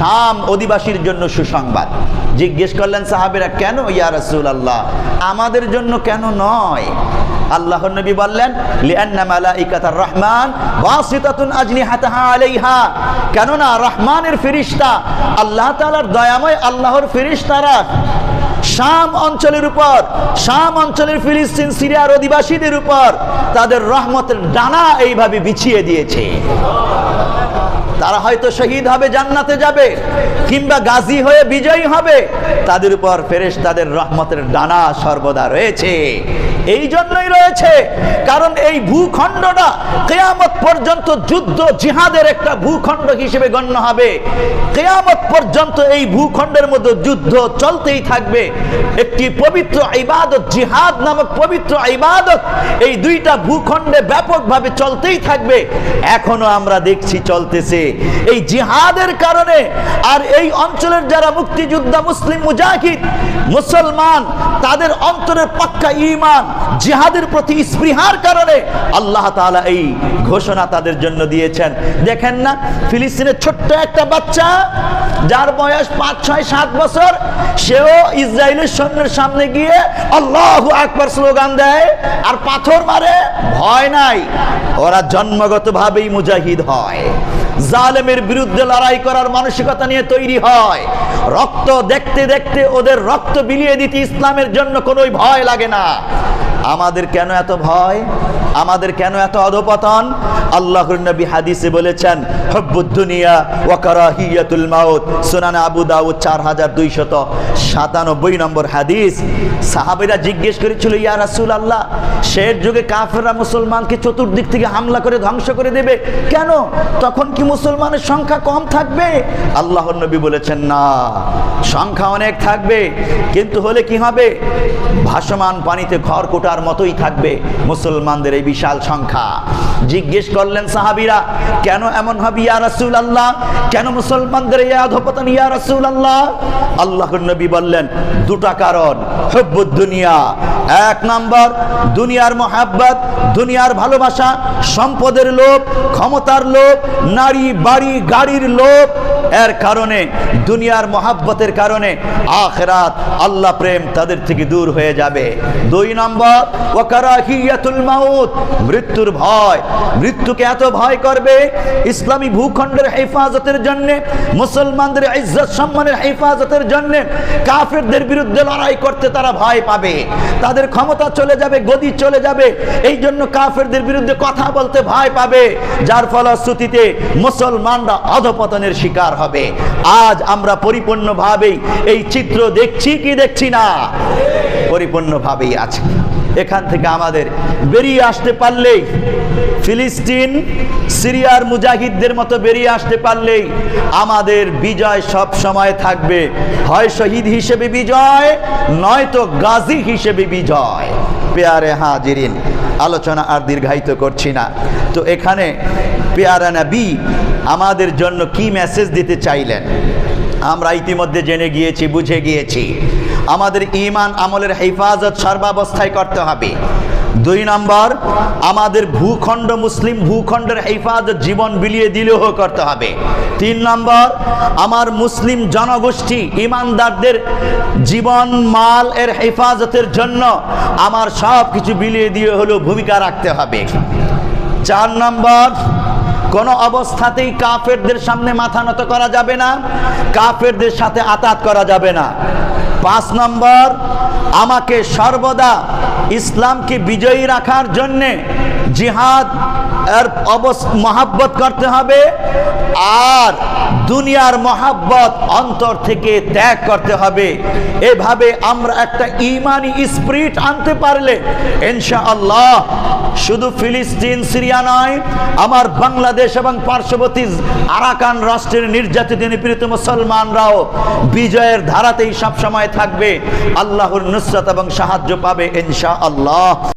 শাম অধিবাসীর জন্য সুসংবাদ। জিজ্ঞেস করলেন, সাহাবেরা কেন ইয়া রাসূল আল্লাহ আমাদের জন্য কেন নয়? আল্লাহ নবী বললেন রহমান আলাইহা। কেননা রহমানের ফেরেশতা আল্লাহ তাআলার দয়াময় আল্লাহর ফেরেশতারা শাম অঞ্চলের উপর, শাম অঞ্চলের ফিলিস্তিন, সিরিয়ার অধিবাসীদের উপর তাদের রহমতের ডানা এইভাবে বিছিয়ে দিয়েছে। তারা হয়তো শহীদ হবে, জান্নাতে যাবে, কিংবা গাজী হয়ে বিজয়ী হবে। তাদের উপর ফেরেশ তাদের রহমতের ডানা সর্বদা রয়েছে। এই জন্যই রয়েছে, কারণ এই ভূখণ্ডটা কেয়ামত পর্যন্ত যুদ্ধ জিহাদের একটা ভূখণ্ড হিসেবে গণ্য হবে। কেয়ামত পর্যন্ত এই ভূখণ্ডের মধ্যে যুদ্ধ চলতেই থাকবে। একটি পবিত্র ইবাদত, জিহাদ নামক পবিত্র ইবাদত এই দুইটা ভূখণ্ডে ব্যাপকভাবে চলতেই থাকবে। এখনও আমরা দেখছি চলতেছে। এই জিহাদের কারণে আর এই অঞ্চলের যারা মুক্তিযোদ্ধা, মুসলিম, মুজাহিদ, মুসলমান, তাদের অন্তরের পাক্কা ঈমান জিহাদের প্রতি স্পৃহার কারণে আল্লাহ তাআলা এই ঘোষণা তাদের জন্য দিয়েছেন। দেখেন না, ফিলিস্তিনের ছোট্ট একটা বাচ্চা, যার বয়স পাঁচ, ছয়, সাত বছর, সেও ইসরায়েলের সৈন্যের সামনে গিয়ে আল্লাহ আকবার স্লোগান দেয় আর পাথর মারে, ভয় নাই, ওরা জন্মগতভাবেই মুজাহিদ হয়। জালেমের বিরুদ্ধে লড়াই করার মানসিকতা নিয়ে তৈরি হয়। রক্ত দেখতে দেখতে ওদের রক্ত বিলিয়ে দিতে ইসলামের জন্য কোনোই ভয় লাগে না। আমাদের কেন এত ভয়? আমাদের কেন এত অধপতন? আল্লাহর নবী হাদিসে বলেছেন, হব্বুদ দুনিয়া ওয়া কারাহিয়াতুল মাউত। সুনান আবু দাউদ 4297 নম্বর হাদিস। সাহাবীরা জিজ্ঞেস করেছিল, ইয়া রাসূলুল্লাহ শের যুগে কাফেররা মুসলমানকে চতুর্দিক থেকে হামলা করে ধ্বংস করে দেবে? কেন? তখন কি মুসলমানের সংখ্যা কম থাকবে? আল্লাহর নবী বলেছেন, না, সংখ্যা অনেক থাকবে, কিন্তু হলে কি হবে? ভাসমান পানিতে খড়কুটার মতোই থাকবে মুসলমানদের এই বিশাল সংখ্যা। জিজ্ঞেস করলেন সাহাবীরা, কেন এমন হবে ইয়া রাসূল আল্লাহ কেন মুসলমানদের এই অধপতন ইয়া রাসূল আল্লাহ আল্লাহর নবী বললেন, দুটা কারণ হব্বুদ দুনিয়া এক নাম্বার, দুনিয়ার মহাব্বত, দুনিয়ার ভালোবাসা, সম্পদের লোভ, ক্ষমতার লোভ, নারী, বাড়ি, গাড়ির লোভ এর কারণে, দুনিয়ার মহাব্বতের কারণে আখেরাত আল্লাহ প্রেম তাদের থেকে দূর হয়ে যাবে। দুই নম্বর, ওয়াকারাহিয়াতুল মাউত, মৃত্যুর ভয়। মৃত্যুকে এত ভয় করবে, ইসলামী ভূখণ্ডের হেফাজতের জন্য, মুসলমানদের ইজ্জত সম্মানের হেফাজতের জন্য কাফেরদের বিরুদ্ধে লড়াই করতে তারা ভয় পাবে। তাদের ক্ষমতা চলে যাবে, গদি চলে যাবে, এই জন্য কাফেরদের বিরুদ্ধে কথা বলতে ভয় পাবে। যার ফলশ্রুতিতে মুসলমানরা অধপতনের শিকার হবে। আজ আমরা পরিপূর্ণভাবেই এই চিত্র দেখছি কি দেখছি না? পরিপূর্ণভাবেই আছে। এখান থেকে আমাদের বেরিয়ে আসতে পারলেই ফিলিস্তিন, সিরিয়ার মুজাহিদদের মতো বেরিয়ে আসতে পারলেই আমাদের বিজয় সব সময় থাকবে। হয় শহীদ হিসেবে বিজয়, নয়তো গাজী হিসেবে বিজয়। পেয়ারে হাজিরিন, আলোচনা আর দীর্ঘায়িত করছি না। তো এখানে পেয়ারা নবী আমাদের জন্য কি মেসেজ দিতে চাইলেন? আমরা ইতিমধ্যে জেনে গিয়েছি, বুঝে গিয়েছি। আমাদের ইমান আমলের হেফাজত সর্বাবস্থায় করতে হবে। দুই নম্বর, আমাদের ভূখণ্ড মুসলিম ভূখণ্ডের হেফাজত জীবন বিলিয়ে দিলেও করতে হবে। তিন নম্বর, আমার মুসলিম জনগোষ্ঠী ইমানদারদের জীবন মাল এর হেফাজতের জন্য আমার সব কিছু বিলিয়ে দিয়ে হলেও ভূমিকা রাখতে হবে। চার নম্বর কোনো অবস্থাতেই কাফেরদের সামনে মাথা নত করা যাবে না, কাফেরদের সাথে আতাত করা যাবে না। পাঁচ নম্বর, আমাকে সর্বদা ইসলামকে বিজয়ী রাখার জন্যে জিহাদ এর অবস মহাব্বত করতে হবে আর দুনিয়ার মহাব্বত অন্তর থেকে ত্যাগ করতে হবে। এভাবে আমরা একটা ইমানি স্পিরিট আনতে পারলে ইনশাআল্লাহ শুধু ফিলিস্তিন, সিরিয়া নয়, আমার বাংলাদেশ এবং পার্শ্ববর্তী আরাকান রাষ্ট্রের নির্যাতিত নিপীড়িত মুসলমানরাও বিজয়ের ধারাতেই সবসময় থাকবে। আল্লাহর নুসরত এবং সাহায্য পাবে ইনশাআল্লাহ।